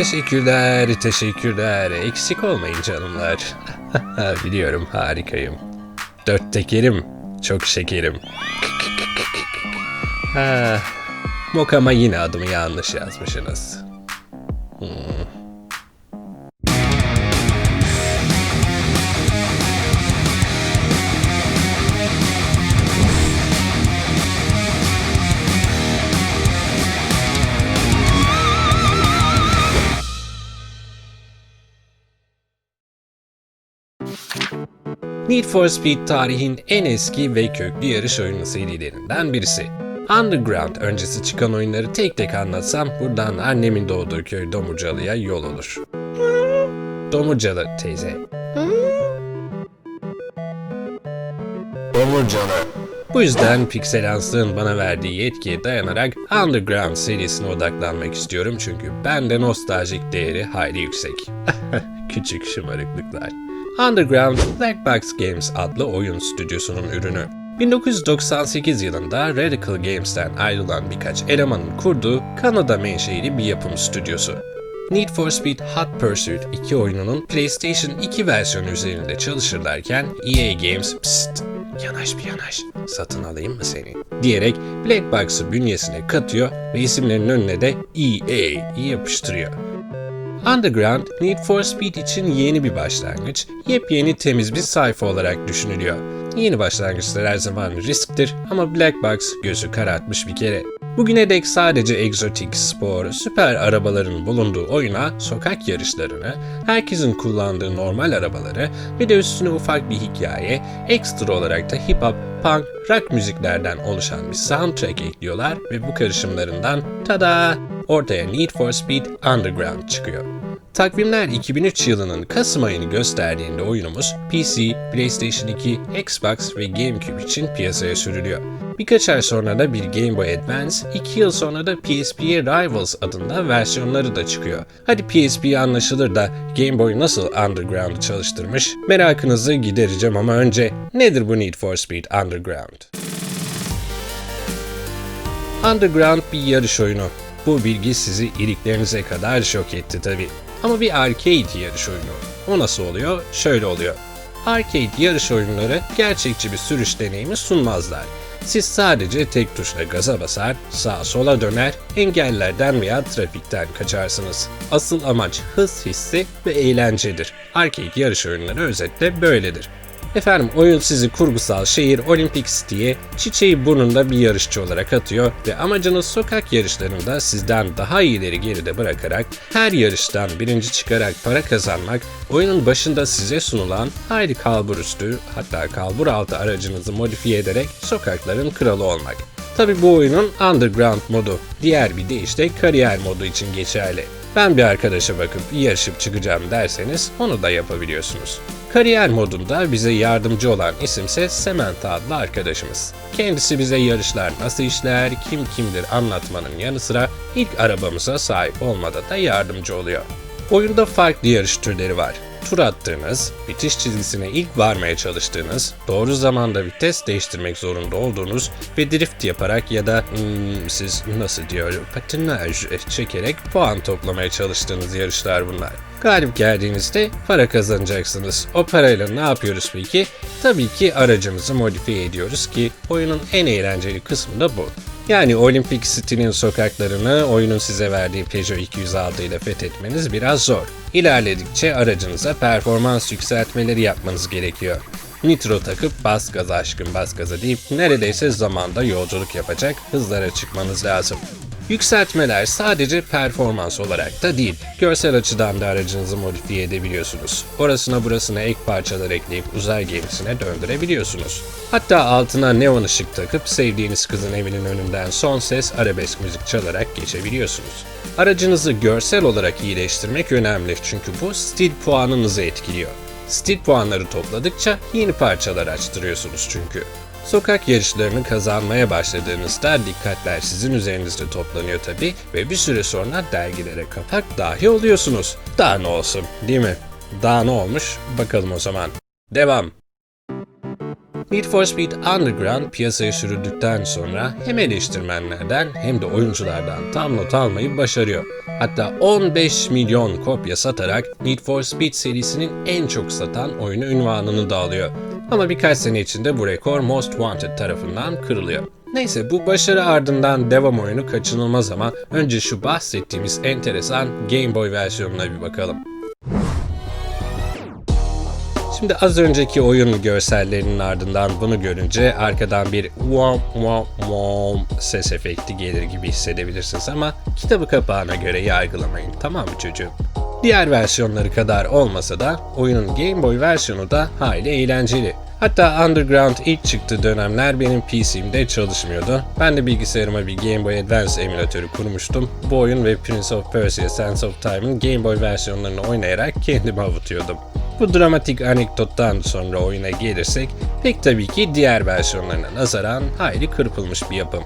Teşekkürler, teşekkürler. Eksik olmayın canımlar. Biliyorum harikayım. Dört tekerim, çok şekerim. ha, Mokama yine adımı yanlış yazmışsınız. Hmm. Need for Speed tarihin en eski ve köklü yarış oyunu serilerinden birisi. Underground öncesi çıkan oyunları tek tek anlatsam buradan annemin doğduğu köy Domurcalı'ya yol olur. Domurcalı teyze. Domurcalı. Bu yüzden Pixelans'ın bana verdiği yetkiye dayanarak Underground serisine odaklanmak istiyorum çünkü bende nostaljik değeri hayli yüksek. Küçük şımarıklıklar. Underground Black Box Games adlı oyun stüdyosunun ürünü. 1998 yılında Radical Games'ten ayrılan birkaç elemanın kurduğu Kanada menşeili bir yapım stüdyosu. Need for Speed Hot Pursuit 2 oyununun PlayStation 2 versiyonu üzerinde çalışırlarken EA Games pst yanaş bir yanaş satın alayım mı seni diyerek Black Box'ı bünyesine katıyor ve isimlerinin önüne de EA yapıştırıyor. Underground, Need for Speed için yeni bir başlangıç, yepyeni temiz bir sayfa olarak düşünülüyor. Yeni başlangıçlar her zaman risktir ama Black Box gözü karartmış bir kere. Bugüne dek sadece egzotik, spor, süper arabaların bulunduğu oyuna sokak yarışlarını, herkesin kullandığı normal arabaları ve de üstüne ufak bir hikaye, ekstra olarak da hip hop, punk, rock müziklerden oluşan bir soundtrack ekliyorlar ve bu karışımlarından tada ortaya Need for Speed Underground çıkıyor. Takvimler 2003 yılının Kasım ayını gösterdiğinde oyunumuz PC, PlayStation 2, Xbox ve GameCube için piyasaya sürülüyor. Birkaç ay sonra da bir Game Boy Advance, 2 yıl sonra da PSP'ye Rivals adında versiyonları da çıkıyor. Hadi PSP anlaşılır da Game Boy nasıl Underground'ı çalıştırmış? Merakınızı gidereceğim ama önce nedir bu Need for Speed Underground? Underground bir yarış oyunu. Bu bilgi sizi iliklerinize kadar şok etti tabi. Ama bir arcade yarış oyunu. O nasıl oluyor? Şöyle oluyor. Arcade yarış oyunları gerçekçi bir sürüş deneyimi sunmazlar. Siz sadece tek tuşla gaza basar, sağa sola döner, engellerden veya trafikten kaçarsınız. Asıl amaç hız hissi ve eğlencedir. Arcade yarış oyunları özetle böyledir. Efendim oyun sizi kurgusal şehir Olympic City'ye çiçeği burnunda bir yarışçı olarak atıyor ve amacınız sokak yarışlarında sizden daha iyileri geride bırakarak her yarıştan birinci çıkarak para kazanmak, oyunun başında size sunulan hayli kalbur üstü hatta kalbur altı aracınızı modifiye ederek sokakların kralı olmak. Tabi bu oyunun Underground modu, diğer bir deyişle kariyer modu için geçerli. Ben bir arkadaşa bakıp yarışıp çıkacağım derseniz onu da yapabiliyorsunuz. Kariyer modunda bize yardımcı olan isimse Samantha adlı arkadaşımız. Kendisi bize yarışlar nasıl işler, kim kimdir anlatmanın yanı sıra ilk arabamıza sahip olmada da yardımcı oluyor. Oyunda farklı yarış türleri var. Tur attığınız, bitiş çizgisine ilk varmaya çalıştığınız, doğru zamanda vites değiştirmek zorunda olduğunuz ve drift yaparak ya da hmm, siz nasıl diyor patinaj çekerek puan toplamaya çalıştığınız yarışlar bunlar. Galip geldiğinizde para kazanacaksınız. O parayla ne yapıyoruz peki? Tabii ki aracımızı modifiye ediyoruz ki oyunun en eğlenceli kısmı da bu. Yani Olympic City'nin sokaklarını oyunun size verdiği Peugeot 206 ile fethetmeniz biraz zor. İlerledikçe aracınıza performans yükseltmeleri yapmanız gerekiyor. Nitro takıp bas gaza aşkın bas gaza deyip neredeyse zamanda yolculuk yapacak hızlara çıkmanız lazım. Yükseltmeler sadece performans olarak da değil, görsel açıdan da aracınızı modifiye edebiliyorsunuz. Orasına burasına ek parçalar ekleyip uzay gemisine döndürebiliyorsunuz. Hatta altına neon ışık takıp sevdiğiniz kızın evinin önünden son ses arabesk müzik çalarak geçebiliyorsunuz. Aracınızı görsel olarak iyileştirmek önemli çünkü bu stil puanınızı etkiliyor. Stil puanları topladıkça yeni parçalar açtırıyorsunuz çünkü. Sokak yarışlarını kazanmaya başladığınızda dikkatler sizin üzerinizde toplanıyor tabi ve bir süre sonra dergilere kapak dahi oluyorsunuz. Daha ne olsun değil mi? Daha ne olmuş? Bakalım o zaman. Devam. Need for Speed Underground piyasaya sürüldükten sonra hem eleştirmenlerden hem de oyunculardan tam not almayı başarıyor. Hatta 15 milyon kopya satarak Need for Speed serisinin en çok satan oyunu ünvanını da alıyor. Ama birkaç sene içinde bu rekor Most Wanted tarafından kırılıyor. Neyse bu başarı ardından devam oyunu kaçınılmaz ama önce şu bahsettiğimiz enteresan Game Boy versiyonuna bir bakalım. Şimdi az önceki oyun görsellerinin ardından bunu görünce arkadan bir wom wom wom ses efekti gelir gibi hissedebilirsiniz ama kitabı kapağına göre yargılamayın tamam mı çocuğum? Diğer versiyonları kadar olmasa da oyunun Game Boy versiyonu da hayli eğlenceli. Hatta Underground ilk çıktığı dönemler benim PC'mde çalışmıyordu. Ben de bilgisayarıma bir Game Boy Advance emülatörü kurmuştum. Bu oyun ve Prince of Persia Sands of Time'ın Game Boy versiyonlarını oynayarak kendimi avutuyordum. Bu dramatik anekdottan sonra oyuna gelirsek pek tabii ki diğer versiyonlarına nazaran hayli kırpılmış bir yapım.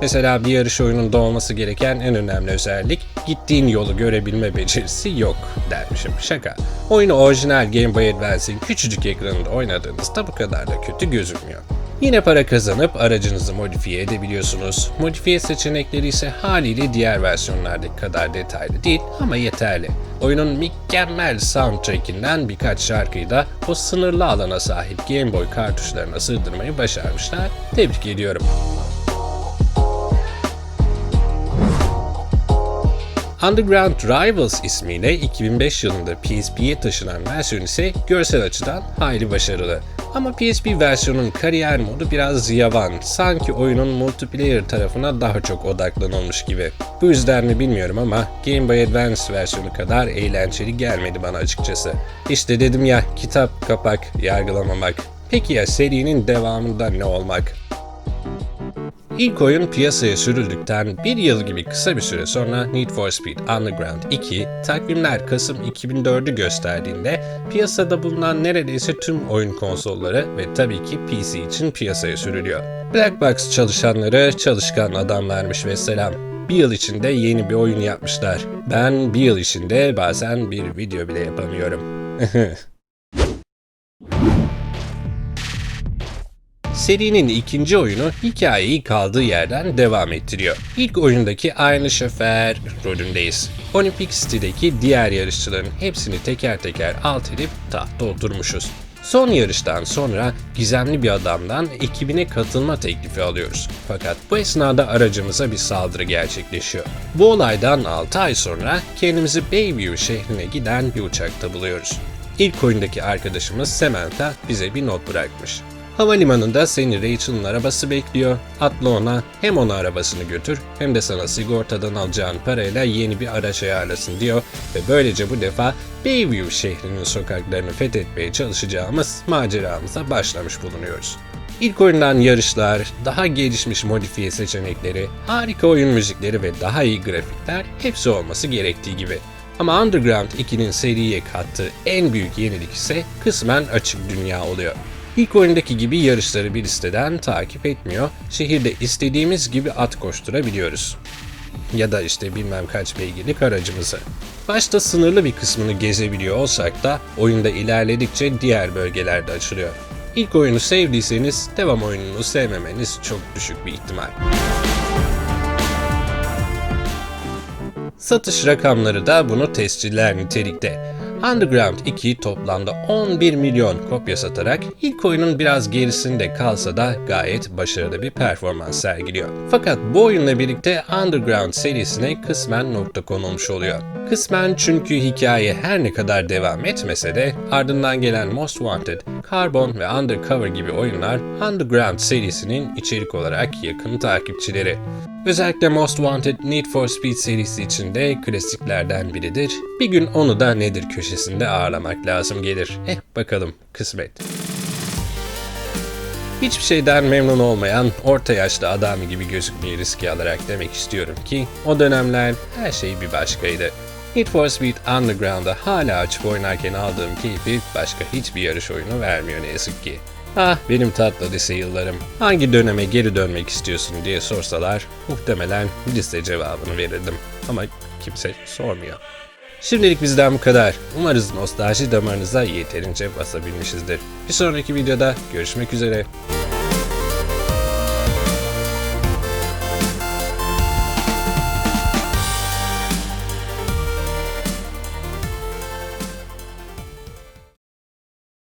Mesela bir yarış oyununda olması gereken en önemli özellik gittiğin yolu görebilme becerisi yok dermişim. Şaka. Oyunu orijinal Game Boy Advance'in küçücük ekranında oynadığınızda bu kadar da kötü gözükmüyor. Yine para kazanıp aracınızı modifiye edebiliyorsunuz. Modifiye seçenekleri ise haliyle diğer versiyonlardaki kadar detaylı değil ama yeterli. Oyunun mükemmel soundtrackinden birkaç şarkıyı da o sınırlı alana sahip Game Boy kartuşlarına sığdırmayı başarmışlar. Tebrik ediyorum. Underground Rivals ismiyle 2005 yılında PSP'ye taşınan versiyon ise görsel açıdan hayli başarılı. Ama PSP versiyonun kariyer modu biraz yavan. Sanki oyunun multiplayer tarafına daha çok odaklanılmış gibi. Bu yüzden mi bilmiyorum ama Game Boy Advance versiyonu kadar eğlenceli gelmedi bana açıkçası. İşte dedim ya kitap kapak yargılamamak. Peki ya serinin devamında ne olmak? İlk oyun piyasaya sürüldükten bir yıl gibi kısa bir süre sonra Need for Speed Underground 2, takvimler Kasım 2004'ü gösterdiğinde piyasada bulunan neredeyse tüm oyun konsolları ve tabii ki PC için piyasaya sürülüyor. Black Box çalışanları çalışkan adamlarmış ve selam. Bir yıl içinde yeni bir oyun yapmışlar. Ben bir yıl içinde bazen bir video bile yapamıyorum. Serinin ikinci oyunu hikayeyi kaldığı yerden devam ettiriyor. İlk oyundaki aynı şoför rolündeyiz. Olympic City'deki diğer yarışçıların hepsini teker teker alt edip tahta oturmuşuz. Son yarıştan sonra gizemli bir adamdan ekibine katılma teklifi alıyoruz. Fakat bu esnada aracımıza bir saldırı gerçekleşiyor. Bu olaydan 6 ay sonra kendimizi Bayview şehrine giden bir uçakta buluyoruz. İlk oyundaki arkadaşımız Samantha bize bir not bırakmış. Havalimanında seni Rachel'ın arabası bekliyor. Atla ona, hem ona arabasını götür hem de sana sigortadan alacağın parayla yeni bir araç ayarlasın diyor ve böylece bu defa Bayview şehrinin sokaklarını fethetmeye çalışacağımız maceramıza başlamış bulunuyoruz. İlk oyundan yarışlar, daha gelişmiş modifiye seçenekleri, harika oyun müzikleri ve daha iyi grafikler hepsi olması gerektiği gibi. Ama Underground 2'nin seriye kattığı en büyük yenilik ise kısmen açık dünya oluyor. İlk oyundaki gibi yarışları bir listeden takip etmiyor, şehirde istediğimiz gibi at koşturabiliyoruz. Ya da işte bilmem kaç beygirlik aracımızı. Başta sınırlı bir kısmını gezebiliyor olsak da oyunda ilerledikçe diğer bölgelerde açılıyor. İlk oyunu sevdiyseniz devam oyununu sevmemeniz çok düşük bir ihtimal. Satış rakamları da bunu tesciller nitelikte. Underground 2 toplamda 11 milyon kopya satarak ilk oyunun biraz gerisinde kalsa da gayet başarılı bir performans sergiliyor. Fakat bu oyunla birlikte Underground serisine kısmen nokta konulmuş oluyor. Kısmen çünkü hikaye her ne kadar devam etmese de ardından gelen Most Wanted, Carbon ve Undercover gibi oyunlar Underground serisinin içerik olarak yakın takipçileri. Özellikle Most Wanted Need for Speed serisi içinde klasiklerden biridir. Bir gün onu da nedir köşesinde ağırlamak lazım gelir. Eh bakalım kısmet. Hiçbir şeyden memnun olmayan orta yaşlı adam gibi gözükmeyi riske alarak demek istiyorum ki o dönemler her şey bir başkaydı. Need for Speed Underground'da hala açıp oynarken aldığım keyfi başka hiçbir yarış oyunu vermiyor ne yazık ki. Ah benim tatlı lise yıllarım. Hangi döneme geri dönmek istiyorsun diye sorsalar muhtemelen lise cevabını verirdim. Ama kimse sormuyor. Şimdilik bizden bu kadar. Umarız nostalji damarınıza yeterince basabilmişizdir. Bir sonraki videoda görüşmek üzere.